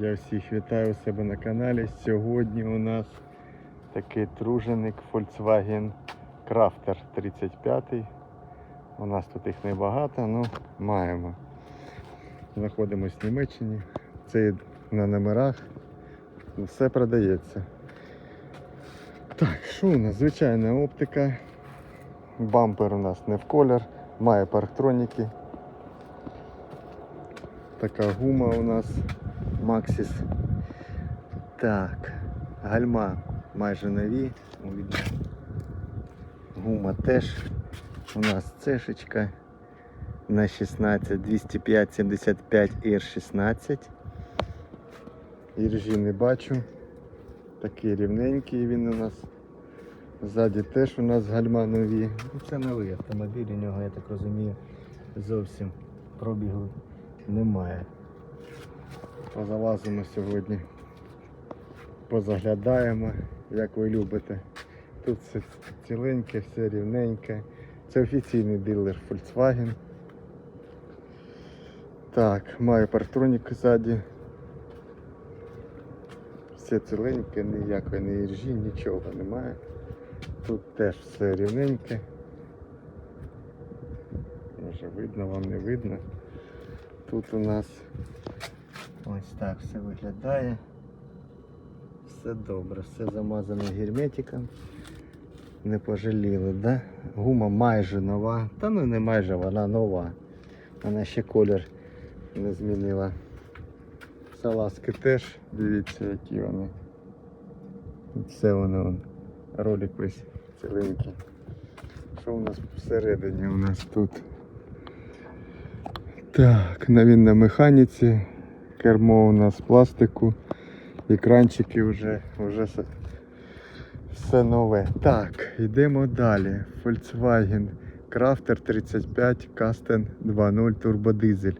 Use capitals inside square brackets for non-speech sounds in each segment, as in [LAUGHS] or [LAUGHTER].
Я всіх вітаю у себе на каналі. Сьогодні у нас такий труженик Volkswagen Crafter 35. У нас тут їх небагато, але маємо. Знаходимося в Німеччині. Це на номерах. Все продається. Так, що у нас? Звичайна оптика. Бампер у нас не в колір, має парктроніки. Така гума у нас Maxis. Так, гальма майже нові. Гума теж. У нас цешечка на 16 205 75 r 16 Іржі не бачу. Такий рівненький він у нас. Ззаді теж у нас гальма нові. Ну, Це новий автомобіль, у нього, я так розумію, зовсім пробігу немає. Позалазимо сьогодні, позаглядаємо, як ви любите. Тут все ціленьке, все рівненьке. Це офіційний дилер Volkswagen. Так, маю парктронік ззаді. Все ціленьке, ніякої не іржі, нічого немає. Тут теж все рівненьке. Може видно, вам не видно. Тут у нас ось так все виглядає. Все добре, все замазано герметиком. Не пожаліли, да? Гума майже нова. Та ну не майже, вона нова. Вона ще колір не змінила. Салазки теж, дивіться, які вони. Це воно он, ролик весь ціленький. Що у нас всередині у нас тут? Так, він на механіці. Кермо у нас пластику. Екранчики вже, вже все, нове. Так, йдемо далі. Volkswagen Crafter 35 Kasten 2.0 турбодизель.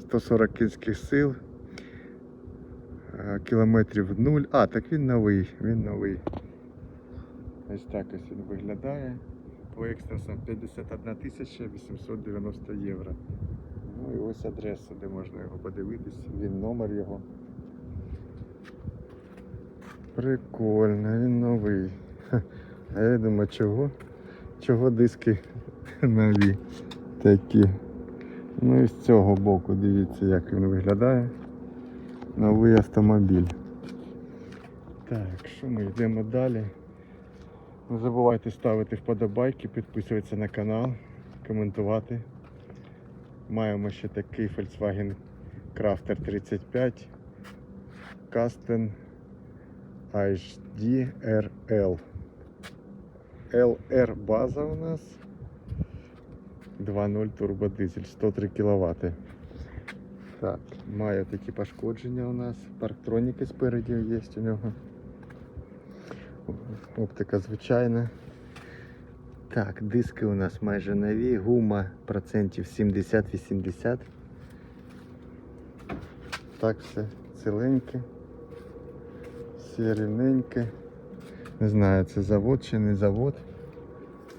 140 кінських сил. Е, Кілометрів 0. А, так він новий, він новий. Ось так ось він виглядає. По екстрасам 51 890 євро. Ну і ось адреса, де можна його подивитись, він номер його. Прикольно, він новий. А я думаю, чого? Чого диски [LAUGHS] нові такі. Ну і з цього боку дивіться, як він виглядає. Новий автомобіль. Так, що ми йдемо далі? Не забувайте ставити вподобайки, підписуватися на канал, коментувати. Маємо ще такий Volkswagen Crafter 35 Kasten HD RL. LR база у нас 2.0 турбодизель 103 кВт. Так, має такі пошкодження у нас. Парктроніки спереді є у нього. Оптика звичайна. Так, диски у нас майже нові, гума процентів 70-80. Так все ціленьке, все рівненьке. Не знаю, це завод чи не завод.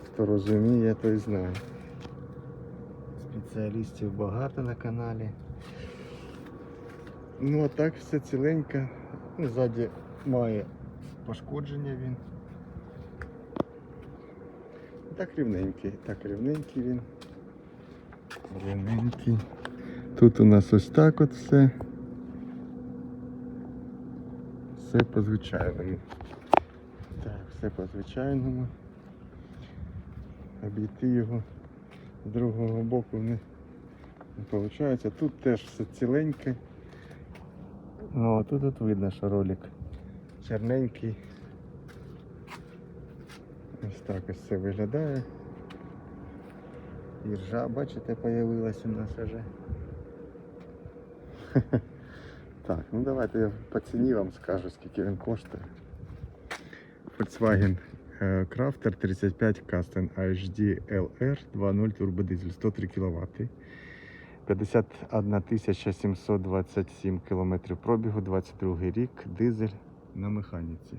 Хто розуміє, той знає. Спеціалістів багато на каналі. Ну а так все ціленько. Ну, Ззаді має пошкодження він. Так рівненький, так рівненький він. Рівненький. Тут у нас ось так от все. Все по звичайному. Так, все по звичайному. Обійти його з другого боку не, виходить. Тут теж все ціленьке. Ну, а тут от видно, що ролик чорненький. Ось так ось це виглядає. Іржа, бачите, появилась у нас вже. [LAUGHS] Так, ну давайте я по ціні вам скажу, скільки він коштує. Volkswagen е, Crafter 35 Custom HD LR 2.0 турбодизель 103 кВт. 51 727 км пробігу, 22 рік, дизель на механіці.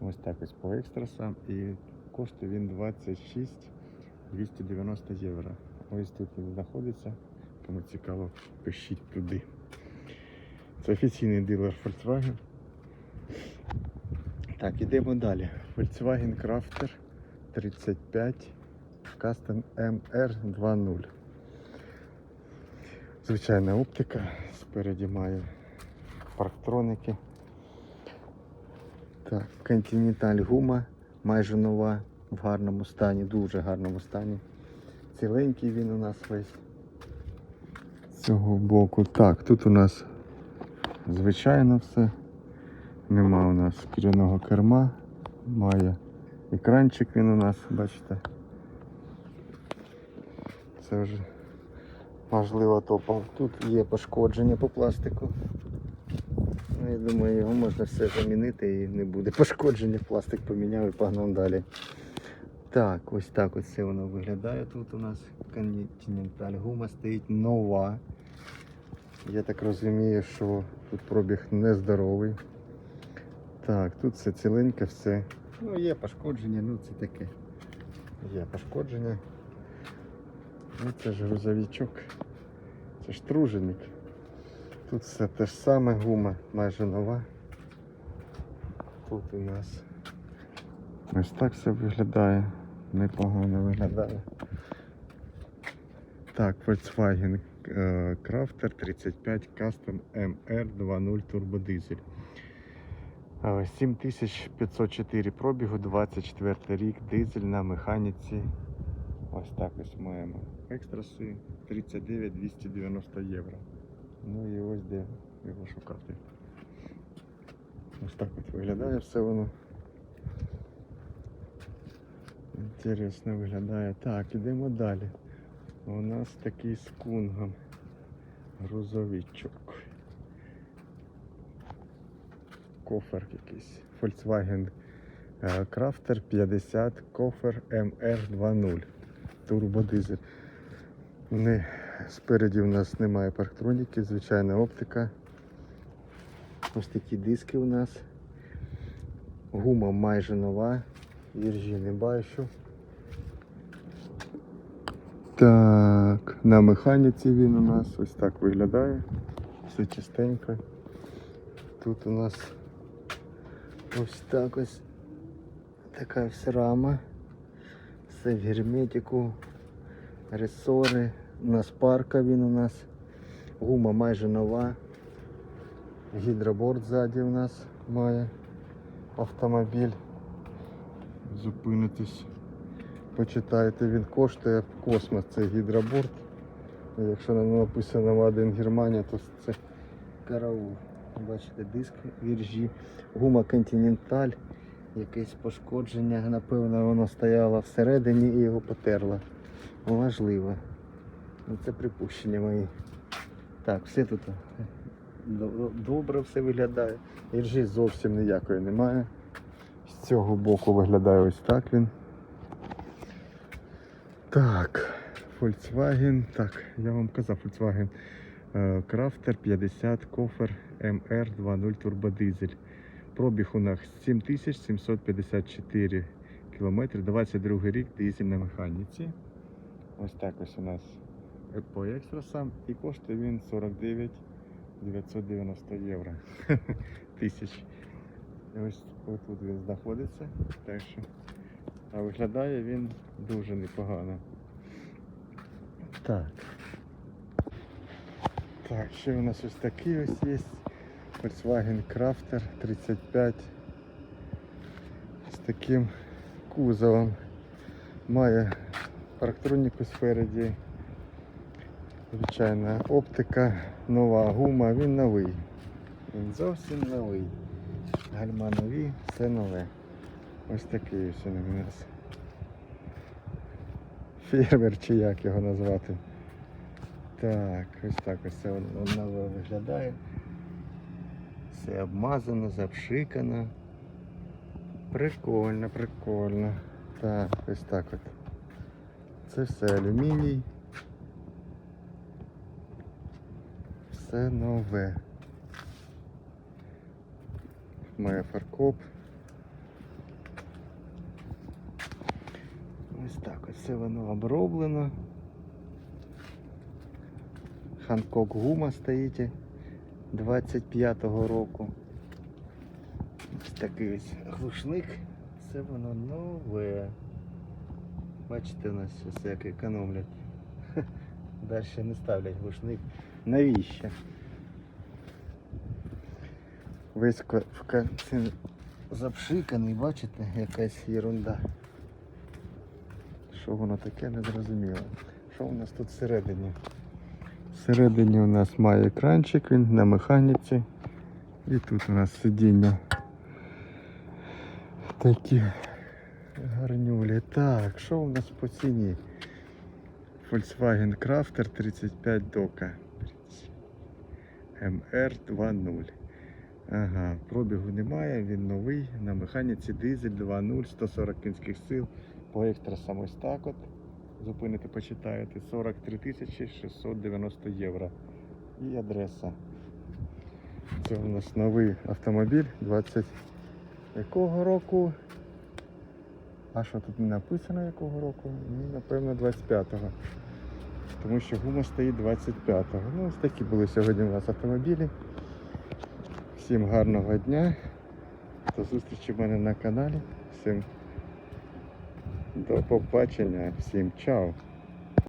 Ось так ось по екстрасам і коштує він 26 290 євро. Ось тут він знаходиться. Кому цікаво, пишіть туди. Це офіційний дилер Volkswagen. Так, ідемо далі. Volkswagen Crafter 35 Custom MR 2.0. Звичайна оптика. Спереді має парктроники. Так, Continental гума майже нова, в гарному стані, дуже гарному стані. Ціленький він у нас весь. З цього боку. Так, тут у нас звичайно все. Нема у нас керівного керма. Має екранчик він у нас, бачите. Це вже можливо топом. Тут є пошкодження по пластику. Ну, я думаю, його можна все замінити і не буде пошкодження. Пластик поміняв і погнав далі. Так, ось так ось це воно виглядає. Тут у нас Continental гума стоїть нова. Я так розумію, що тут пробіг нездоровий. Так, тут все ціленьке, все. Ну, є пошкодження, ну це таке. Є пошкодження. Ну це ж грузовичок. Це ж труженик. Тут все те ж саме, гума майже нова. Тут у нас ось так все виглядає. Непогано виглядає. Так, Volkswagen е, Crafter 35 Custom MR 2.0 турбодизель. Е, 7504 пробігу, 24 рік, дизель на механіці. Ось так ось маємо. Екстраси 39 290 євро. Ну і ось де його шукати. Ось так от виглядає все воно. Інтересно виглядає. Так, ідемо далі. У нас такий з кунгом. Грузовичок. Кофер якийсь. Volkswagen е, Crafter 50 Кофер MR 2.0. Турбодизель. Не, спереді у нас немає парктроніки, звичайна оптика. Ось такі диски у нас. Гума майже нова. Віржі не бачу. Так, на механіці він у нас ось так виглядає. Все чистенько. Тут у нас ось так ось така вся рама. Все в герметику, ресори. У нас парка він у нас. Гума майже нова. Гідроборд ззаді у нас має автомобіль. Зупинитись. Почитайте, він коштує в космос, це гідроборд. Якщо на ньому написано in Германія, то це караул. Бачите, диск віржі, гума Continental, якесь пошкодження, напевно, воно стояло всередині і його потерло. Можливо. Ну, це припущення мої. Так, все тут добре все виглядає. Іржі зовсім ніякої немає. З цього боку виглядає ось так він. Так, Volkswagen. Так, я вам казав, Volkswagen е, Crafter 50 Кофер MR 2.0 турбодизель. Пробіг у нас 7754 кілометри, 22 рік, дизель на механіці. Ось так ось у нас по екстрасам і коштує він 49 990 євро. [LAUGHS] Тисяч. Ось тут він знаходиться. Так що, а виглядає він дуже непогано. Так. Так, ще у нас ось такий ось є. Volkswagen Crafter 35 з таким кузовом. Має парктроніку спереді. Звичайна оптика, нова гума, він новий. Він зовсім новий. Гальма нові, все нове. Ось такий ось у нас. Фермер чи як його назвати. Так, ось так ось це нове виглядає. Все обмазано, запшикано. Прикольно, прикольно. Так, ось так от. Це все алюміній. Все нове. Має фаркоп. Ось так ось все воно оброблено. Ханкок гума стоїть. 25-го року. Ось такий ось глушник. Це воно нове. Бачите, у нас все як економлять. [LAUGHS] Далі не ставлять глушник. Навіщо? Весь ка- запшиканий, бачите, якась ерунда. Що воно таке, не зрозуміло. Що у нас тут всередині? Всередині у нас має екранчик, він на механіці. І тут у нас сидіння. Такі гарнюлі. Так, що у нас по ціні? Volkswagen Crafter 35 дока. MR 2.0. Ага, пробігу немає, він новий, на механіці дизель 2.0, 140 кінських сил, по екстрасам ось так от. Зупините, почитаєте, 43 690 євро. І адреса. Це у нас новий автомобіль 20 якого року? А що тут не написано якого року? Напевно 25-го. Тому що гума стоїть 25-го. Ну, ось такі були сьогодні у нас автомобілі. Всім гарного дня. До зустрічі в мене на каналі. Всім до побачення, всім чао.